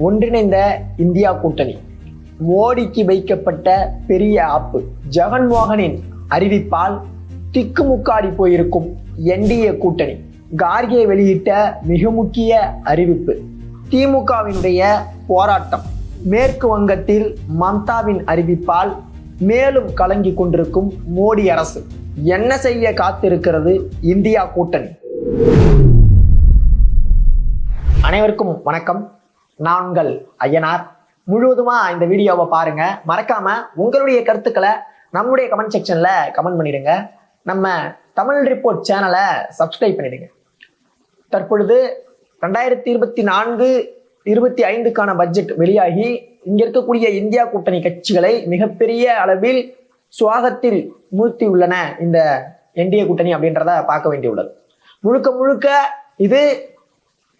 ஒன்றிணைந்த இந்தியா கூட்டணி. மோடிக்கு வைக்கப்பட்ட பெரிய ஆப்பு ஜெகன்மோகனின் அறிவிப்பால் திக்குமுக்காடி போயிருக்கும் என்டிஏ கூட்டணி. கார்கே வெளியிட்ட மிக முக்கிய அறிவிப்பு. திமுகவினுடைய போராட்டம். மேற்கு வங்கத்தில் மம்தாவின் அறிவிப்பால் மேலும் கலங்கி கொண்டிருக்கும் மோடி அரசு. என்ன செய்ய காத்திருக்கிறது இந்தியா கூட்டணி? அனைவருக்கும் வணக்கம். நாங்கள் ஐயனார் முழுவதுமா இந்த வீடியோவை பாருங்க. மறக்காம உங்களுடைய கருத்துக்களை நம்முடைய கமெண்ட் செக்ஷன்ல கமெண்ட் பண்ணிடுங்க. நம்ம தமிழ் ரிப்போர்ட் சேனலை சப்ஸ்கிரைப் பண்ணிடுங்க. தற்பொழுது ரெண்டாயிரத்தி இருபத்தி நான்கு இருபத்தி ஐந்துக்கான பட்ஜெட் வெளியாகி இங்க இருக்கக்கூடிய இந்தியா கூட்டணி கட்சிகளை மிகப்பெரிய அளவில் சுவாகத்தில் மூழ்த்தி உள்ளன இந்த என்டிஏ கூட்டணி அப்படின்றத பார்க்க வேண்டியுள்ளது. முழுக்க முழுக்க இது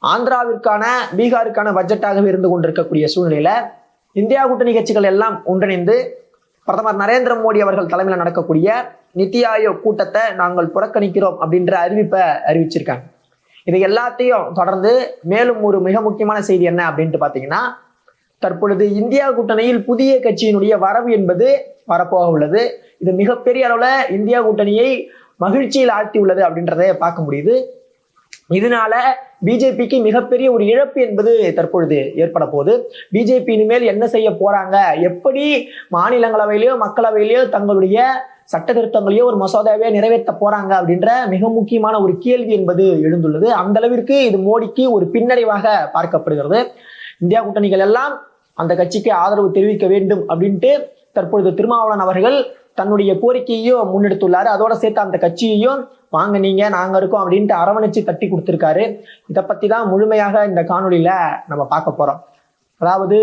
ஆந்திராவிற்கான பீகாருக்கான பட்ஜெட்டாகவே இருந்து கொண்டிருக்கக்கூடிய சூழ்நிலையில இந்தியா கூட்டணி கட்சிகள் எல்லாம் ஒன்றிணைந்து பிரதமர் நரேந்திர மோடி அவர்கள் தலைமையில் நடக்கக்கூடிய நித்தி ஆயோக் கூட்டத்தை நாங்கள் புறக்கணிக்கிறோம் அப்படின்ற அறிவிப்பை அறிவிச்சிருக்காங்க. இது எல்லாத்தையும் தொடர்ந்து மேலும் ஒரு மிக முக்கியமான செய்தி என்ன அப்படின்ட்டு பார்த்தீங்கன்னா தற்பொழுது இந்தியா கூட்டணியில் புதிய கட்சியினுடைய வரவு என்பது வரப்போக உள்ளது. இது மிகப்பெரிய அளவுல இந்தியா கூட்டணியை மகிழ்ச்சியில் ஆழ்த்தி உள்ளது அப்படின்றத பார்க்க முடியுது. இதனால பிஜேபிக்கு மிகப்பெரிய ஒரு இழப்பு என்பது தற்பொழுது ஏற்பட போகுது. பிஜேபி இனிமேல் என்ன செய்ய போறாங்க? எப்படி மாநிலங்களவையிலயோ மக்களவையிலயோ தங்களுடைய சட்ட திருத்தங்களையோ ஒரு மசோதாவையோ நிறைவேற்ற போறாங்க அப்படின்ற மிக முக்கியமான ஒரு கேள்வி என்பது எழுந்துள்ளது. அந்த அளவிற்கு இது மோடிக்கு ஒரு பின்னடைவாக பார்க்கப்படுகிறது. இந்தியா கூட்டணிகள் எல்லாம் அந்த கட்சிக்கு ஆதரவு தெரிவிக்க வேண்டும் அப்படின்ட்டு தற்பொழுது திருமாவளவன் அவர்கள் தன்னுடைய கோரிக்கையையும் முன்னெடுத்துள்ளாரு. அதோட சேர்த்து அந்த கட்சியையும் வாங்க நீங்க நாங்க இருக்கோம் அப்படின்ட்டு அரவணைச்சு தட்டி கொடுத்துருக்காரு. இதை பத்தி தான் முழுமையாக இந்த காணொலியில நம்ம பார்க்க போறோம். அதாவது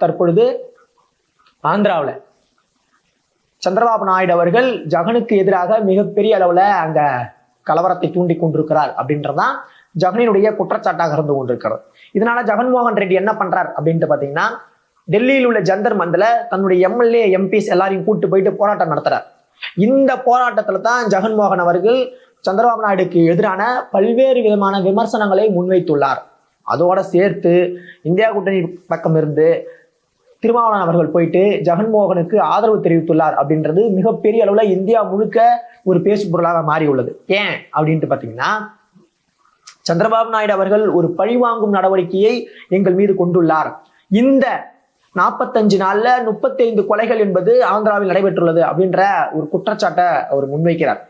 தற்பொழுது ஆந்திராவில் சந்திரபாபு நாயுடு அவர்கள் ஜகனுக்கு எதிராக மிகப்பெரிய அளவுல அங்க கலவரத்தை தூண்டி கொண்டிருக்கிறார் அப்படின்றதான் ஜகனினுடைய குற்றச்சாட்டாக இருந்து கொண்டிருக்கிறது. இதனால ஜெகன்மோகன் ரெட்டி என்ன பண்றார் அப்படின்ட்டு பாத்தீங்கன்னா டெல்லியில் உள்ள ஜந்தர் மந்தில் தன்னுடைய எம்எல்ஏ எம்பிஸ் எல்லாரையும் கூட்டு போயிட்டு போராட்டம் நடத்துறார். இந்த போராட்டத்தில் தான் ஜெகன்மோகன் அவர்கள் சந்திரபாபு நாயுடுக்கு எதிரான பல்வேறு விதமான விமர்சனங்களை முன்வைத்துள்ளார். அதோட சேர்த்து இந்தியா கூட்டணி பக்கம் இருந்து திருமாவளவன் அவர்கள் போயிட்டு ஜெகன்மோகனுக்கு ஆதரவு தெரிவித்துள்ளார் அப்படின்றது மிகப்பெரிய அளவில் இந்தியா முழுக்க ஒரு பேசு பொருளாக மாறியுள்ளது. ஏன் அப்படின்ட்டு பார்த்தீங்கன்னா சந்திரபாபு நாயுடு அவர்கள் ஒரு பழிவாங்கும் நடவடிக்கையை எங்கள் மீது கொண்டுள்ளார். இந்த நாற்பத்தஞ்சு நாள்ல முப்பத்தைந்து கொலைகள் என்பது ஆந்திராவில் நடைபெற்றுள்ளது அப்படின்ற ஒரு குற்றச்சாட்டை அவர் முன்வைக்கிறார்.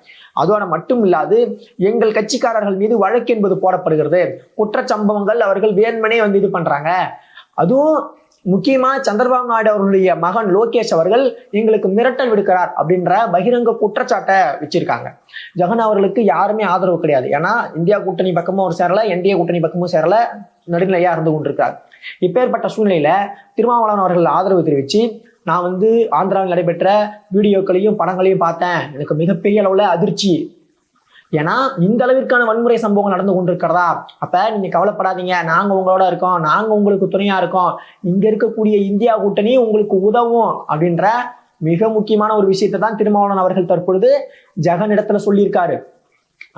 அதோட மட்டும் இல்லாது எங்கள் கட்சிக்காரர்கள் மீது வழக்கு என்பது போடப்படுகிறது. குற்றச்சம்பவங்கள் அவர்கள் வேண்மனே வந்து இது பண்றாங்க. அதுவும் முக்கியமா சந்திரபாபு நாயுடு அவர்களுடைய மகன் லோகேஷ் அவர்கள் எங்களுக்கு மிரட்டல் விடுக்கிறார் அப்படின்ற பகிரங்க குற்றச்சாட்டை வச்சிருக்காங்க. ஜெகன் அவர்களுக்கு யாருமே ஆதரவு கிடையாது. ஏன்னா இந்தியா கூட்டணி பக்கமும் அவர் சேரல என்டிஏ கூட்டணி பக்கமும் சேரல. நடுநிலையா இருந்து கொண்டிருக்கிறார் இப்பேற்பட்ட சூழ்நிலையில திருமாவளவன் அவர்கள் ஆதரவு தெரிவிச்சு நான் வந்து ஆந்திராவில் நடைபெற்ற வீடியோக்களையும் படங்களையும் பார்த்தேன். எனக்கு மிகப்பெரிய அளவுல அதிர்ச்சி. ஏன்னா இந்த அளவிற்கான வன்முறை சம்பவங்கள் நடந்து கொண்டிருக்கிறதா? அப்ப நீங்க கவலைப்படாதீங்க. நாங்க உங்களோட இருக்கோம். நாங்க உங்களுக்கு துணையா இருக்கோம். இங்க இருக்கக்கூடிய இந்தியா கூட்டணி உங்களுக்கு உதவும். அப்படின்ற மிக முக்கியமான ஒரு விஷயத்தை தான் திருமாவளவன் அவர்கள் தற்பொழுது ஜெகன் இடத்துல சொல்லியிருக்காரு.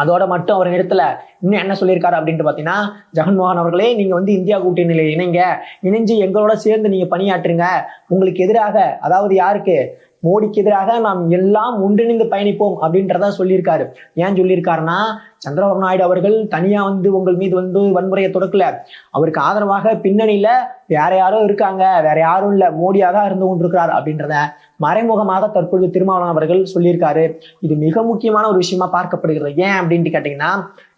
அதோட மட்டும் அவர் இடத்துல இன்னும் என்ன சொல்லியிருக்காரு அப்படின்ட்டு பார்த்தீங்கன்னா ஜெகன்மோகன் அவர்களே நீங்கள் வந்து இந்தியா நிலையை இணைங்க. இணைஞ்சு எங்களோட சேர்ந்து நீங்கள் பணியாற்றுங்க. உங்களுக்கு எதிராக அதாவது யாருக்கு? மோடிக்கு எதிராக நாம் எல்லாம் ஒன்றிணைந்து பயணிப்போம் அப்படின்றத சொல்லியிருக்காரு. ஏன் சொல்லியிருக்காருன்னா சந்திரபாபு நாயுடு அவர்கள் தனியா வந்து உங்கள் மீது வந்து வன்முறையை தொடக்கல. அவருக்கு ஆதரவாக பின்னணியில வேற யாரோ இருக்காங்க. வேற யாரும் இல்லை. மோடியாக இருந்து கொண்டிருக்கிறார் அப்படின்றத மறைமுகமாக தற்பொழுது திருமாவளவன் அவர்கள் சொல்லியிருக்காரு. இது மிக முக்கியமான ஒரு விஷயமா பார்க்கப்படுகிறது. ஏன் அப்படின்ட்டு கேட்டீங்கன்னா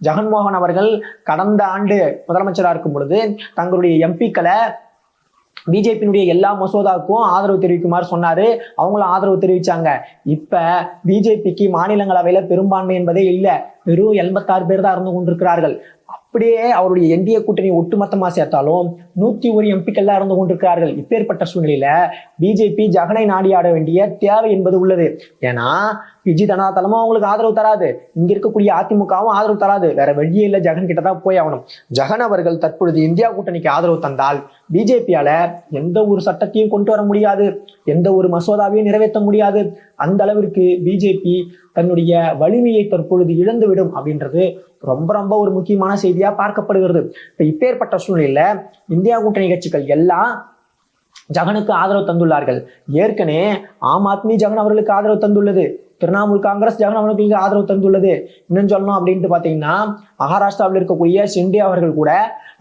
ஜெகன்மோகன் அவர்கள் கடந்த ஆண்டு முதலமைச்சராக இருக்கும் பொழுது தங்களுடைய எம்பிக்களை பிஜேபியினுடைய எல்லா மசோதாவுக்கும் ஆதரவு தெரிவிக்குமாறு சொன்னாரு. அவங்களும் ஆதரவு தெரிவிச்சாங்க. இப்ப பிஜேபிக்கு மாநிலங்களவையில பெரும்பான்மை என்பதே இல்லை. வெறும் எண்பத்தாறு பேர் தான் இருந்து கொண்டிருக்கிறார்கள். அப்படியே அவருடைய என்டிஏ கூட்டணி ஒட்டுமொத்தமா சேர்த்தாலும் நூத்தி ஒரு எம்பிக்கள் தான் இருந்து கொண்டிருக்கிறார்கள். இப்பேற்பட்ட சூழ்நிலையில பிஜேபி ஜெகனை நாடி ஆட வேண்டிய தேவை என்பது உள்ளது. ஏன்னா பிஜி தனாதலமும் அவங்களுக்கு ஆதரவு தராது. இங்க இருக்கக்கூடிய அதிமுகவும் ஆதரவு தராது. வேற வழியே இல்லை ஜெகன் கிட்ட தான் போய் ஆகணும். ஜெகன் அவர்கள் தற்பொழுது இந்தியா கூட்டணிக்கு ஆதரவு தந்தால் பிஜேபியால எந்த ஒரு சட்டத்தையும் கொண்டு வர முடியாது. எந்த ஒரு மசோதாவையும் நிறைவேற்ற முடியாது. அந்த அளவிற்கு பிஜேபி தன்னுடைய வலிமையை தற்பொழுது இழந்துவிடும் அப்படின்றது ரொம்ப ரொம்ப ஒரு முக்கியமான செய்தியா பார்க்கப்படுகிறது. இப்ப இப்பேற்பட்ட சூழ்நிலையில இந்தியா கூட்டணி கட்சிகள் எல்லாம் ஜகனுக்கு ஆதரவு தந்துள்ளார்கள். ஏற்கனவே ஆம் ஆத்மி ஜகன் அவர்களுக்கு ஆதரவு தந்துள்ளது. திரிணாமுல் காங்கிரஸ் ஜகன் அவர்களுக்கு ஆதரவு தந்துள்ளது. இன்னும் சொல்லணும் அப்படின்ட்டு பாத்தீங்கன்னா மகாராஷ்டிராவில் இருக்கக்கூடிய ஷிண்டே அவர்கள் கூட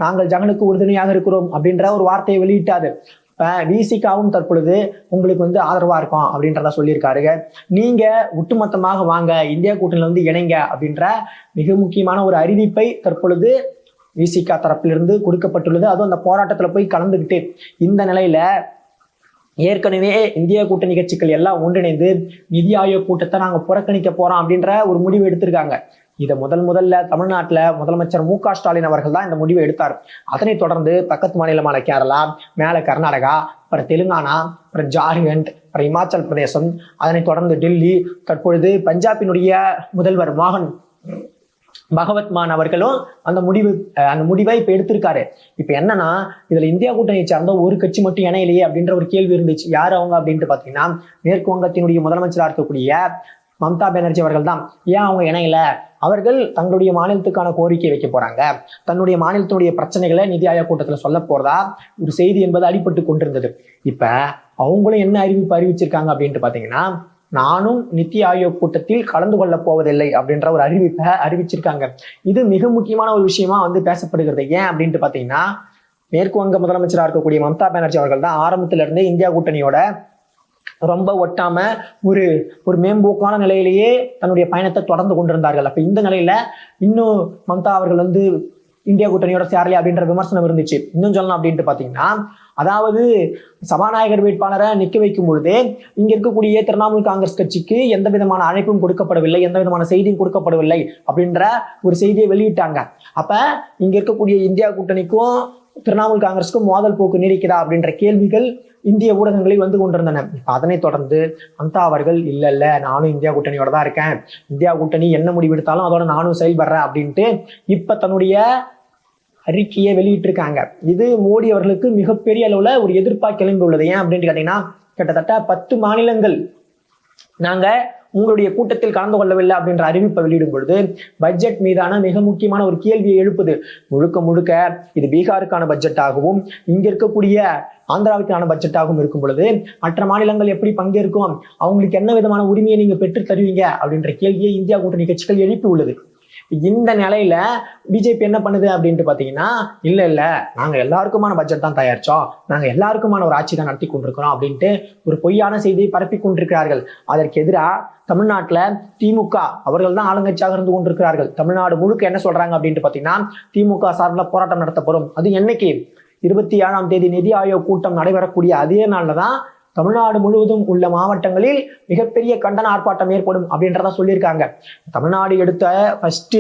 நாங்கள் ஜகனுக்கு உறுதுணையாக இருக்கிறோம் அப்படின்ற ஒரு வார்த்தையை வெளியிட்டாரு. விசிகாவும் தற்பொழுது உங்களுக்கு வந்து ஆதரவாக இருக்கும் அப்படின்றத சொல்லியிருக்காருங்க. நீங்கள் ஒட்டுமொத்தமாக வாங்க இந்தியா கூட்டணியில் வந்து இணைங்க அப்படின்ற மிக முக்கியமான ஒரு அறிவிப்பை தற்பொழுது விசிகா தரப்பிலிருந்து கொடுக்கப்பட்டுள்ளது. அதுவும் அந்த போராட்டத்தில் போய் கலந்துக்கிட்டு இந்த நிலையில் ஏற்கனவே இந்திய கூட்டணி கட்சிகள் எல்லாம் ஒன்றிணைந்து நிதி ஆயோக் கூட்டத்தை நாங்கள் புறக்கணிக்க போகிறோம் அப்படின்ற ஒரு முடிவு எடுத்திருக்காங்க. இதை முதல் முதல்ல தமிழ்நாட்டில் முதலமைச்சர் மு க ஸ்டாலின் அவர்கள் தான் இந்த முடிவை எடுத்தார். அதனைத் தொடர்ந்து பக்கத்து மாநிலமான கேரளா மேலே கர்நாடகா அப்புறம் தெலுங்கானா அப்புறம் ஜார்க்கண்ட் அப்புறம் இமாச்சல் பிரதேசம் அதனைத் தொடர்ந்து டெல்லி தற்பொழுது பஞ்சாபினுடைய முதல்வர் மோகன் பகவத் மான் அவர்களும் அந்த முடிவு அந்த முடிவை இப்போ எடுத்திருக்காரு. இப்போ என்னன்னா இதில் இந்தியா கூட்டணியை சார்ந்த ஒரு கட்சி மட்டும் இணையிலையே அப்படின்ற ஒரு கேள்வி இருந்துச்சு. யார் அவங்க அப்படின்ட்டு பார்த்தீங்கன்னா மேற்கு வங்கத்தினுடைய முதலமைச்சராக இருக்கக்கூடிய மம்தா பானர்ஜி அவர்கள் தான். ஏன் அவங்க இணையில? அவர்கள் தங்களுடைய மாநிலத்துக்கான கோரிக்கை வைக்க போறாங்க. தன்னுடைய மாநிலத்தினுடைய பிரச்சனைகளை நிதி ஆயோக் கூட்டத்தில் சொல்ல போறதா ஒரு செய்தி என்பது அடிபட்டு கொண்டிருந்தது. இப்ப அவங்களும் என்ன அறிவிப்பு அறிவிச்சிருக்காங்க அப்படின்ட்டு பாத்தீங்கன்னா நானும் நித்தி ஆயோக் கூட்டத்தில் கலந்து கொள்ள போவதில்லை அப்படின்ற ஒரு அறிவிப்பை அறிவிச்சிருக்காங்க. இது மிக முக்கியமான ஒரு விஷயமா வந்து பேசப்படுகிறது. ஏன் அப்படின்ட்டு பாத்தீங்கன்னா மேற்கு வங்க முதலமைச்சராக இருக்கக்கூடிய மம்தா பானர்ஜி அவர்கள் தான் ஆரம்பத்துல இருந்தே இந்தியா கூட்டணியோட ரொம்ப ஒட்டாம ஒரு ஒரு மேம்போக்கான நிலையிலேயே தன்னுடைய பயணத்தை தொடர்ந்து கொண்டிருந்தார்கள். அப்ப இந்த நிலையில இன்னும் மம்தா அவர்கள் வந்து இந்தியா கூட்டணியோட சேரலையா அப்படின்ற விமர்சனம் இருந்துச்சு. இன்னும் சொல்லலாம் அப்படின்ட்டு பாத்தீங்கன்னா அதாவது சபாநாயகர் வேட்பாளரை நிற்க வைக்கும் பொழுதே இங்க இருக்கக்கூடிய திரிணாமுல் காங்கிரஸ் கட்சிக்கு எந்த விதமான அழைப்பும் கொடுக்கப்படவில்லை எந்த விதமான செய்தியும் கொடுக்கப்படவில்லை அப்படின்ற ஒரு செய்தியை வெளியிட்டாங்க. அப்ப இங்க இருக்கக்கூடிய இந்தியா கூட்டணிக்கும் திரிணாமுல் காங்கிரஸுக்கும் மோதல் போக்கு நீடிக்கிறா அப்படின்ற கேள்விகள் இந்திய ஊடகங்களில் வந்து கொண்டிருந்தன. அதனைத் தொடர்ந்து அந்தா அவர்கள் இல்ல இல்ல நானும் இந்தியா கூட்டணியோட தான் இருக்கேன். இந்தியா கூட்டணி என்ன முடிவு எடுத்தாலும் அதோட நானும் செயல்படுறேன் அப்படின்ட்டு இப்ப தன்னுடைய அறிக்கையை வெளியிட்டிருக்காங்க. இது மோடி அவர்களுக்கு மிகப்பெரிய அளவில் ஒரு எதிர்ப்பாக கிளம்பி உள்ளது ஏன் அப்படின்னு கேட்டீங்கன்னா கிட்டத்தட்ட பத்து மாநிலங்கள் நாங்கள் உங்களுடைய கூட்டத்தில் கலந்து கொள்ளவில்லை அப்படின்ற அறிவிப்பை வெளியிடும் பொழுது பட்ஜெட் மீதான மிக முக்கியமான ஒரு கேள்வியை எழுப்புது. முழுக்க முழுக்க இது பீகாருக்கான பட்ஜெட்டாகவும் இங்க இருக்கக்கூடிய ஆந்திராவுக்கான பட்ஜெட்டாகவும் இருக்கும் பொழுது மற்ற மாநிலங்கள் எப்படி பங்கேற்கும்? அவங்களுக்கு என்ன விதமான உரிமையை நீங்க பெற்று தருவீங்க? அப்படின்ற கேள்வியை இந்தியா கூட்டணி கட்சிகள் எழுப்பி உள்ளது இந்த நிலையில பிஜேபி என்ன பண்ணுது அப்படின்ட்டு பாத்தீங்கன்னா இல்ல இல்ல நாங்க எல்லாருக்குமான பட்ஜெட் தான் தயாரிச்சோம். நாங்க எல்லாருக்குமான ஒரு ஆட்சி தான் நடத்தி கொண்டிருக்கிறோம் அப்படின்ட்டு ஒரு பொய்யான செய்தியை பரப்பி கொண்டிருக்கிறார்கள். அதற்கு எதிராக தமிழ்நாட்டுல திமுக அவர்கள் தான் ஆளுங்கட்சியாக இருந்து கொண்டிருக்கிறார்கள். தமிழ்நாடு முழுக்க என்ன சொல்றாங்க அப்படின்ட்டு பாத்தீங்கன்னா திமுக சார்பில் போராட்டம் நடத்தப்படும். அது என்னைக்கு? இருபத்தி ஏழாம் தேதி நிதி ஆயோக் கூட்டம் நடைபெறக்கூடிய அதே நாளில் தான் தமிழ்நாடு முழுவதும் உள்ள மாவட்டங்களில் மிகப்பெரிய கண்டன ஆர்ப்பாட்டம் ஏற்படும் அப்படின்றத சொல்லியிருக்காங்க. தமிழ்நாடு எடுத்த ஃபர்ஸ்ட்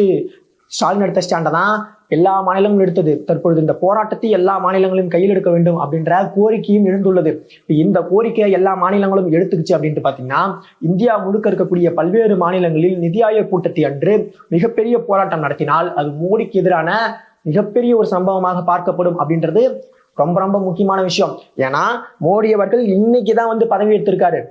ஸ்டாலின் எடுத்த ஸ்டாண்டை தான் எல்லா மாநிலங்களும் எடுத்தது. தற்பொழுது இந்த போராட்டத்தை எல்லா மாநிலங்களும் கையில் எடுக்க வேண்டும் அப்படின்ற கோரிக்கையும் எழுந்துள்ளது. இந்த கோரிக்கையை எல்லா மாநிலங்களும் எடுத்துக்கிச்சு அப்படின்ட்டு பாத்தீங்கன்னா இந்தியா முழுக்க இருக்கக்கூடிய பல்வேறு மாநிலங்களில் நிதி ஆயோக் கூட்டத்தை அன்று மிகப்பெரிய போராட்டம் நடத்தினால் அது மோடிக்கு எதிரான மிகப்பெரிய ஒரு சம்பவமாக பார்க்கப்படும் அப்படின்றது ரொம்ப ரொம்ப முக்கியமான விஷயம். ஏன்னா மோடி அவர்கள் இன்னைக்கு தான் வந்து பதவி எடுத்திருக்காரு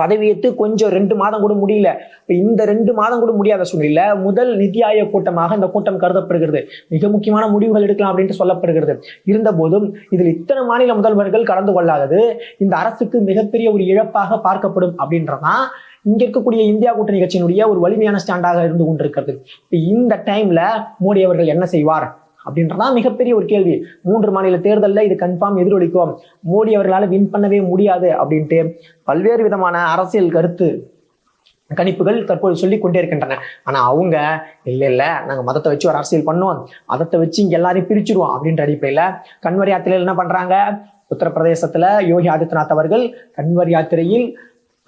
பதவியேற்று கொஞ்சம் ரெண்டு மாதம் கூட முடியல. இப்போ இந்த ரெண்டு மாதம் கூட முடியாத சூழ்நிலையில முதல் நிதி ஆயோக் கூட்டமாக இந்த கூட்டம் கருதப்படுகிறது. மிக முக்கியமான முடிவுகள் எடுக்கலாம் அப்படின்ட்டு சொல்லப்படுகிறது. இருந்த போதும் இதில் இத்தனை மாநில முதல்வர்கள் கலந்து கொள்ளாதது இந்த அரசுக்கு மிகப்பெரிய ஒரு இழப்பாக பார்க்கப்படும் அப்படின்றதான் இங்க இருக்கக்கூடிய இந்தியா கூட்டணி கட்சியினுடைய ஒரு வலிமையான ஸ்டாண்டாக இருந்து கொண்டிருக்கிறது. இப்போ இந்த டைம்ல மோடி அவர்கள் என்ன செய்வார்? அப்படின்றதா மிகப்பெரிய ஒரு கேள்வி. மூன்று மாநில தேர்தலில் இது கன்ஃபார்ம் எதிரொலிக்கும். மோடி அவர்களால் வின் பண்ணவே முடியாது அப்படின்ட்டு பல்வேறு விதமான அரசியல் கருத்து கணிப்புகள் தற்போது சொல்லி கொண்டே இருக்கின்றன. ஆனா அவங்க இல்லை இல்லை நாங்கள் மதத்தை வச்சு ஒரு அரசியல் பண்ணுவோம். மதத்தை வச்சு இங்க எல்லாரையும் பிரிச்சிருவோம் அப்படின்ற அடிப்படையில கன்வர் யாத்திரையில் என்ன பண்றாங்க? உத்தரப்பிரதேசத்துல யோகி ஆதித்யநாத் அவர்கள் கன்வர் யாத்திரையில்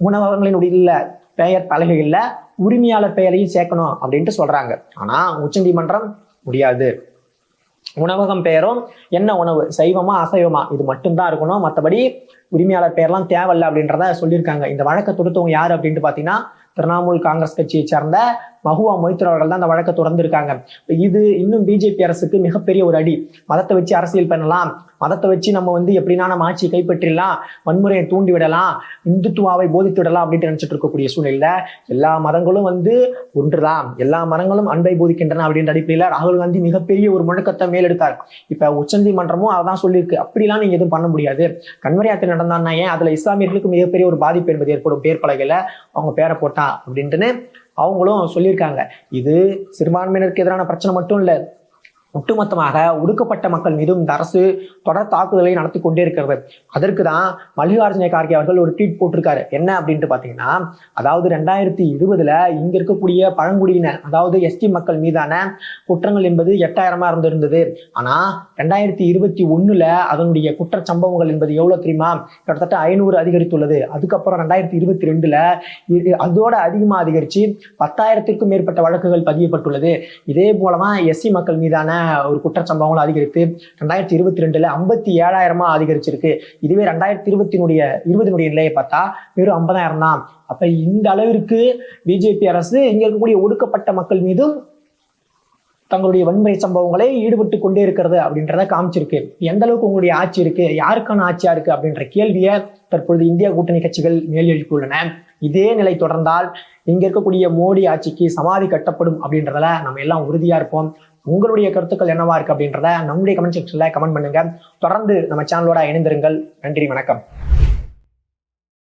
உணவகங்களின் உணவகங்களினுடைய பெயர் பலகைகள்ல உரிமையாளர் பெயரையும் சேர்க்கணும் அப்படின்ட்டு சொல்றாங்க. ஆனா உச்சநீதிமன்றம் முடியாது. உணவகம் பெயரும் என்ன உணவு? சைவமா அசைவமா? இது மட்டும்தான் இருக்கணும். மற்றபடி உரிமையாளர் பெயர்லாம் தேவையில்ல அப்படின்றத சொல்லியிருக்காங்க. இந்த வழக்கை தொடுத்தவங்க யாரு அப்படின்ட்டு பார்த்தீங்கன்னா திரிணாமுல் காங்கிரஸ் கட்சியை சேர்ந்த மகுவா மொய்த்ரா அவர்கள் தான் அந்த வழக்கை தொடர்ந்துருக்காங்க. இது இன்னும் பிஜேபி அரசுக்கு மிகப்பெரிய ஒரு அடி. மதத்தை வச்சு அரசியல் பண்ணலாம். மதத்தை வச்சு நம்ம வந்து எப்படின்னா நம்ம ஆட்சியை கைப்பற்றிடலாம் வன்முறையை தூண்டி விடலாம் இந்துத்துவாவை போதித்து விடலாம் அப்படின்ட்டு நினைச்சிட்டு இருக்கக்கூடிய சூழ்நிலையில எல்லா மதங்களும் வந்து ஒன்றுதான். எல்லா மதங்களும் அன்பை போதிக்கின்றன அப்படின்ற அடிப்படையில் ராகுல் காந்தி மிகப்பெரிய ஒரு முழக்கத்தை மேலெடுத்தார். இப்ப உச்சநீதிமன்றமும் அதான் சொல்லியிருக்கு. அப்படிலாம் நீங்க எதுவும் பண்ண முடியாது. கண்மரியாதை நடந்தான்னா ஏன் அதுல இஸ்லாமியர்களுக்கு மிகப்பெரிய ஒரு பாதிப்பு என்பது ஏற்படும். பேர் அவங்க பேரை போட்டா அப்படின்ட்டுன்னு அவங்களும் சொல்லியிருக்காங்க. இது சிறுபான்மையினருக்கு எதிரான பிரச்சனை மட்டும் இல்லை. ஒட்டுமொத்தமாக ஒடுக்கப்பட்ட மக்கள் மீதும் இந்த அரசு தொடர் தாக்குதலை நடத்தி கொண்டே இருக்கிறது அதற்கு தான் மல்லிகார்ஜுன கார்கே அவர்கள் ஒரு ட்வீட் போட்டிருக்காரு. என்ன அப்படின்ட்டு பார்த்தீங்கன்னா அதாவது ரெண்டாயிரத்தி இருபதுல இங்க இருக்கக்கூடிய பழங்குடியினர் அதாவது எஸ்டி மக்கள் மீதான குற்றங்கள் என்பது எட்டாயிரமா இருந்திருந்தது. ஆனா ரெண்டாயிரத்தி இருபத்தி ஒண்ணுல அதனுடைய குற்ற சம்பவங்கள் என்பது எவ்வளவு தெரியுமா? கிட்டத்தட்ட ஐநூறு அதிகரித்துள்ளது. அதுக்கப்புறம் ரெண்டாயிரத்தி இருபத்தி ரெண்டுல அதோட அதிகமாக அதிகரிச்சு பத்தாயிரத்திற்கும் மேற்பட்ட வழக்குகள் பதியப்பட்டுள்ளது. இதே போலதான் எஸ்சி மக்கள் மீதான ஒரு குற்ற குற்றச்சம்பவங்கள் அதிகரித்து ரெண்டாயிரத்தி இருபத்தி ரெண்டுல ஐம்பத்தி ஏழாயிரமா அதிகரிச்சிருக்கு. இதுவே ரெண்டாயிரத்தி இருபத்தினுடைய இருபதினுடைய நிலையை பார்த்தா வெறும் ஐம்பதாயிரம் தான். அப்ப இந்த அளவிற்கு பிஜேபி அரசு இங்க இருக்கக்கூடிய ஒடுக்கப்பட்ட மக்கள் மீதும் தங்களுடைய வன்முறை சம்பவங்களை ஈடுபட்டு கொண்டே இருக்கிறது அப்படின்றத காமிச்சிருக்கு. எந்த அளவுக்கு உங்களுடைய ஆட்சி இருக்கு? யாருக்கான ஆட்சியா இருக்கு அப்படின்ற கேள்வியை தற்பொழுது இந்தியா கூட்டணி கட்சிகள் மேல் எழுப்பியுள்ளன இதே நிலை தொடர்ந்தால் இங்க இருக்கக்கூடிய மோடி ஆட்சிக்கு சமாதி கட்டப்படும் அப்படின்றதுல நம்ம எல்லாம் உறுதியா இருப்போம். உங்களுடைய கருத்துக்கள் என்னவா இருக்கு அப்படின்றத நம்முடைய கமெண்ட் செக்ஷன்ல கமெண்ட் பண்ணுங்க. தொடர்ந்து நம்ம சேனலோட இணைந்திருங்கள். நன்றி வணக்கம்.